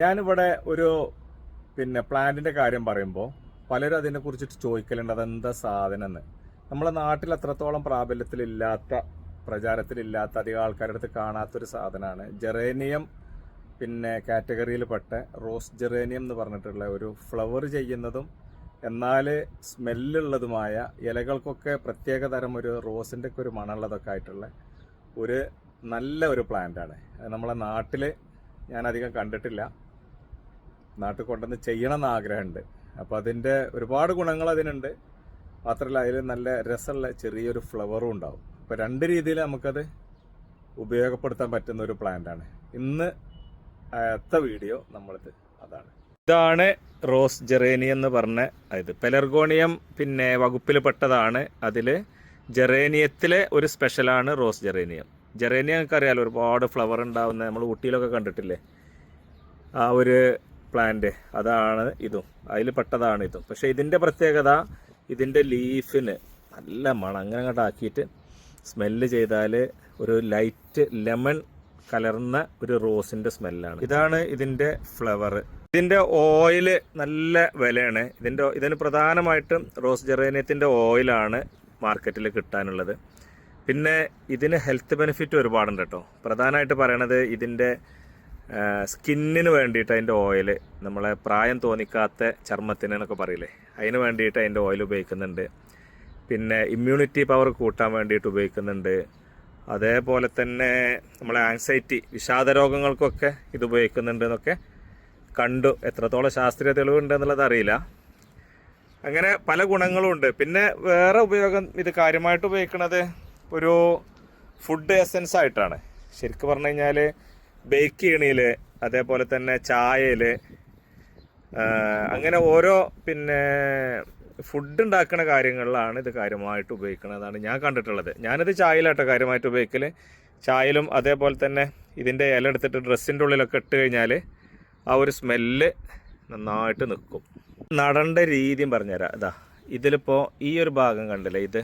ഞാനിവിടെ ഒരു പിന്നെ പ്ലാന്റിന്റെ കാര്യം പറയുമ്പോൾ പലരും അതിനെ കുറിച്ചിട്ട് ചോദിക്കലുണ്ട് അതെന്താ സാധനം എന്ന് നമ്മളെ നാട്ടിൽ അത്രത്തോളം പ്രാബല്യത്തിലില്ലാത്ത പ്രചാരത്തിലില്ലാത്ത അധികം ആൾക്കാരുടെ അടുത്ത് കാണാത്തൊരു സാധനമാണ് ജെറേനിയം. പിന്നെ കാറ്റഗറിയിൽപ്പെട്ട റോസ് ജെറേനിയം എന്ന് പറഞ്ഞിട്ടുള്ള ഒരു ഫ്ലവർ ചെയ്യുന്നതും എന്നാൽ സ്മെല്ലുള്ളതുമായ ഇലകൾക്കൊക്കെ പ്രത്യേക തരം ഒരു റോസിന്റെ ഒക്കെ ഒരു മണമുള്ളതൊക്കെ ആയിട്ടുള്ള ഒരു നല്ല ഒരു പ്ലാന്റാണ്. നമ്മളെ നാട്ടിൽ ഞാൻ അധികം കണ്ടിട്ടില്ല. നാട്ടിൽ കൊണ്ടുവന്ന് ചെയ്യണം എന്ന് ആഗ്രഹമുണ്ട്. അപ്പോൾ അതിന്റെ ഒരുപാട് ഗുണങ്ങൾ അതിനുണ്ട്. മാത്രമല്ല അതിൽ നല്ല രസമുള്ള ചെറിയൊരു ഫ്ലവറും ഉണ്ടാവും. അപ്പോൾ രണ്ട് രീതിയിൽ നമുക്കത് ഉപയോഗപ്പെടുത്താൻ പറ്റുന്ന ഒരു പ്ലാന്റാണ് ഇന്ന് അടുത്ത വീഡിയോ നമ്മളിത് അതാണ്. ഇതാണ് റോസ് ജെറേനിയം എന്ന് പറഞ്ഞ അതായത് പെലർഗോണിയം പിന്നെ വകുപ്പിൽപ്പെട്ടതാണ് അതിൽ ജെറേനിയത്തിലെ ഒരു സ്പെഷ്യലാണ് റോസ് ജെറേനിയം. ജെറേനിയം നമുക്കറിയാലോ ഒരുപാട് ഫ്ലവർ ഉണ്ടാവുന്ന നമ്മൾ ഊട്ടിയിലൊക്കെ കണ്ടിട്ടില്ലേ? ആ ഒരു പ്ലാന്റ് അതാണ് ഇതും. അതിൽ പെട്ടതാണ് ഇതും. പക്ഷേ ഇതിന്റെ പ്രത്യേകത ഇതിന്റെ ലീഫിന് നല്ല മണം. അങ്ങനെ അങ്ങോട്ട് ആക്കിയിട്ട് സ്മെല്ല് ചെയ്താൽ ഒരു ലൈറ്റ് ലെമൺ കലർന്ന ഒരു റോസിന്റെ സ്മെല്ലാണ് ഇതാണ് ഇതിന്റെ ഫ്ലവർ ഇതിന്റെ ഓയിൽ നല്ല വിലയാണ്. ഇതിന്റെ ഇതിന് പ്രധാനമായിട്ടും റോസ് ജെറേനിയത്തിന്റെ ഓയിലാണ് മാർക്കറ്റിൽ കിട്ടാനുള്ളത്. പിന്നെ ഇതിന് ഹെൽത്ത് ബെനിഫിറ്റ് ഒരുപാടുണ്ട് കേട്ടോ. പ്രധാനമായിട്ട് പറയണത് ഇതിന്റെ സ്കിന്നിന് വേണ്ടിയിട്ട് അതിന്റെ ഓയിൽ നമ്മളെ പ്രായം തോന്നിക്കാത്ത ചർമ്മത്തിന് എന്നൊക്കെ പറയില്ലേ? അതിന് വേണ്ടിയിട്ട് അതിന്റെ ഓയിൽ ഉപയോഗിക്കുന്നുണ്ട്. പിന്നെ ഇമ്മ്യൂണിറ്റി പവർ കൂട്ടാൻ വേണ്ടിയിട്ട് ഉപയോഗിക്കുന്നുണ്ട്. അതേപോലെ തന്നെ നമ്മളെ ആങ്സൈറ്റി വിഷാദ രോഗങ്ങൾക്കൊക്കെ ഇത് ഉപയോഗിക്കുന്നുണ്ട് എന്നൊക്കെ കണ്ടു. എത്രത്തോളം ശാസ്ത്രീയ തെളിവുണ്ട് എന്നുള്ളത് അറിയില്ല. അങ്ങനെ പല ഗുണങ്ങളും ഉണ്ട്. പിന്നെ വേറെ ഉപയോഗം ഇത് കാര്യമായിട്ട് ഉപയോഗിക്കുന്നത് ഒരു ഫുഡ് എസെൻസ് ആയിട്ടാണ്. ശരിക്കും പറഞ്ഞു കഴിഞ്ഞാൽ ബേക്ക് അതേപോലെ തന്നെ ചായയിൽ അങ്ങനെ ഓരോ പിന്നെ ഫുഡ് ഉണ്ടാക്കുന്ന കാര്യങ്ങളിലാണ് ഇത് കാര്യമായിട്ട് ഉപയോഗിക്കുന്നതാണ് ഞാൻ കണ്ടിട്ടുള്ളത്. ഞാനിത് ചായയിലാട്ടോ കാര്യമായിട്ട് ഉപയോഗിക്കൽ ചായയിലും അതേപോലെ തന്നെ ഇതിന്റെ ഇല എടുത്തിട്ട് ഡ്രസ്സിന്റെ ഉള്ളിലൊക്കെ ഇട്ട് കഴിഞ്ഞാൽ ആ ഒരു സ്മെല്ല് നന്നായിട്ട് നിൽക്കും നടേണ്ട രീതിയും പറഞ്ഞുതരാം. അതാ ഇതിലിപ്പോൾ ഈ ഒരു ഭാഗം കണ്ടില്ലേ ഇത്?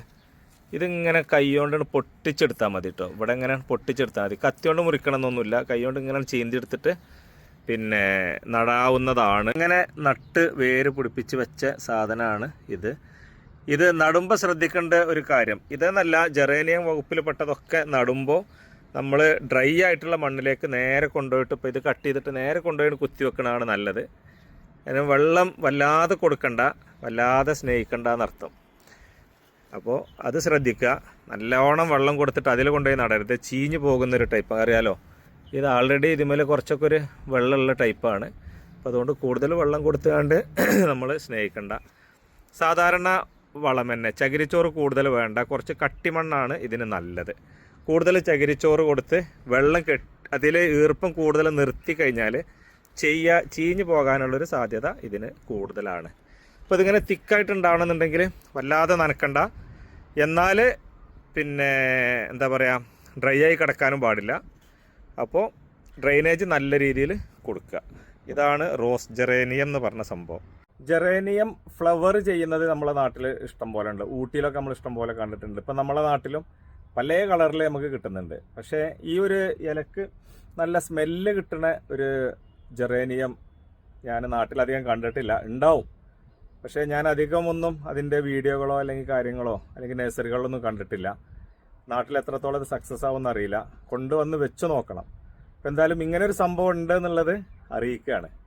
ഇതിങ്ങനെ കൈകൊണ്ട് പൊട്ടിച്ചെടുത്താൽ മതി കേട്ടോ ഇവിടെ ഇങ്ങനെ പൊട്ടിച്ചെടുത്താൽ മതി. കത്തിയോണ്ട് മുറിക്കണമെന്നൊന്നുമില്ല. കൈ കൊണ്ട് ഇങ്ങനെ ചീന്തിയെടുത്തിട്ട് പിന്നെ നടാവുന്നതാണ്. ഇങ്ങനെ നട്ട് വേര് പിടിപ്പിച്ച് വെച്ച സാധനമാണ് ഇത്. ഇത് നടുമ്പോൾ ശ്രദ്ധിക്കേണ്ട ഒരു കാര്യം. ഇതെന്നല്ല ജെറേനിയം വകുപ്പിൽ പെട്ടതൊക്കെ നടുമ്പോൾ നമ്മൾ ഡ്രൈ ആയിട്ടുള്ള മണ്ണിലേക്ക് നേരെ കൊണ്ടുപോയിട്ട് ഇപ്പോൾ ഇത് കട്ട് ചെയ്തിട്ട് നേരെ കൊണ്ടുപോയി കുത്തി വെക്കണതാണ് നല്ലത്. അതിന് വെള്ളം വല്ലാതെ കൊടുക്കണ്ട വല്ലാതെ സ്നേഹിക്കണ്ട എന്നർത്ഥം. അപ്പോൾ അത് ശ്രദ്ധിക്കുക. നല്ലോണം വെള്ളം കൊടുത്തിട്ട് അതിൽ കൊണ്ടുപോയി നടരുത്. ചീഞ്ഞു പോകുന്ന ഒരു ടൈപ്പ് അറിയാലോ? ഇത് ആൾറെഡി ഇതുമേലെ കുറച്ചൊക്കെ ഒരു വെള്ളമുള്ള ടൈപ്പാണ് അപ്പോൾ അതുകൊണ്ട് കൂടുതൽ വെള്ളം കൊടുത്തുകൊണ്ട് നമ്മൾ സ്നേഹിക്കണ്ട. സാധാരണ വളം തന്നെ. ചകിരിച്ചോറ് കൂടുതൽ വേണ്ട. കുറച്ച് കട്ടിമണ്ണാണ് ഇതിന് നല്ലത്. കൂടുതൽ ചകിരിച്ചോറ് കൊടുത്ത് വെള്ളം കെട്ടി അതിൽ ഈർപ്പം കൂടുതൽ നിർത്തി കഴിഞ്ഞാൽ ചെയ്യ ചീഞ്ഞു പോകാനുള്ളൊരു സാധ്യത ഇതിന് കൂടുതലാണ്. അപ്പോൾ ഇതിങ്ങനെ തിക്കായിട്ട് ഉണ്ടാവണമെന്നുണ്ടെങ്കിൽ വല്ലാതെ നനക്കണ്ട. എന്നാൽ പിന്നെ എന്താ പറയുക ഡ്രൈ ആയി കിടക്കാനും പാടില്ല. അപ്പോൾ ഡ്രെയിനേജ് നല്ല രീതിയിൽ കൊടുക്കുക. ഇതാണ് റോസ് ജെറേനിയം എന്ന് പറഞ്ഞ സംഭവം. ജെറേനിയം ഫ്ലവർ ചെയ്യുന്നത് നമ്മളെ നാട്ടിൽ ഇഷ്ടം പോലെ ഉണ്ട്. ഊട്ടിയിലൊക്കെ നമ്മൾ ഇഷ്ടം പോലെ കണ്ടിട്ടുണ്ട്. ഇപ്പം നമ്മളെ നാട്ടിലും പല കളറിൽ നമുക്ക് കിട്ടുന്നുണ്ട്. പക്ഷേ ഈ ഒരു ഇലക്ക് നല്ല സ്മെല്ല് കിട്ടുന്ന ഒരു ജെറേനിയം ഞാൻ നാട്ടിലധികം കണ്ടിട്ടില്ല. ഉണ്ടാവും. പക്ഷേ ഞാൻ അധികം ഒന്നും അതിന്റെ വീഡിയോകളോ അല്ലെങ്കിൽ കാര്യങ്ങളോ അല്ലെങ്കിൽ നഴ്സറികളോ ഒന്നും കണ്ടിട്ടില്ല. നാട്ടിൽ എത്രത്തോളം ഇത് സക്സസ് ആവുമെന്ന് അറിയില്ല. കൊണ്ടുവന്ന് വെച്ച് നോക്കണം. അപ്പം എന്തായാലും ഇങ്ങനെ ഒരു സംഭവം ഉണ്ട് എന്നുള്ളത് അറിയിക്കുകയാണ്.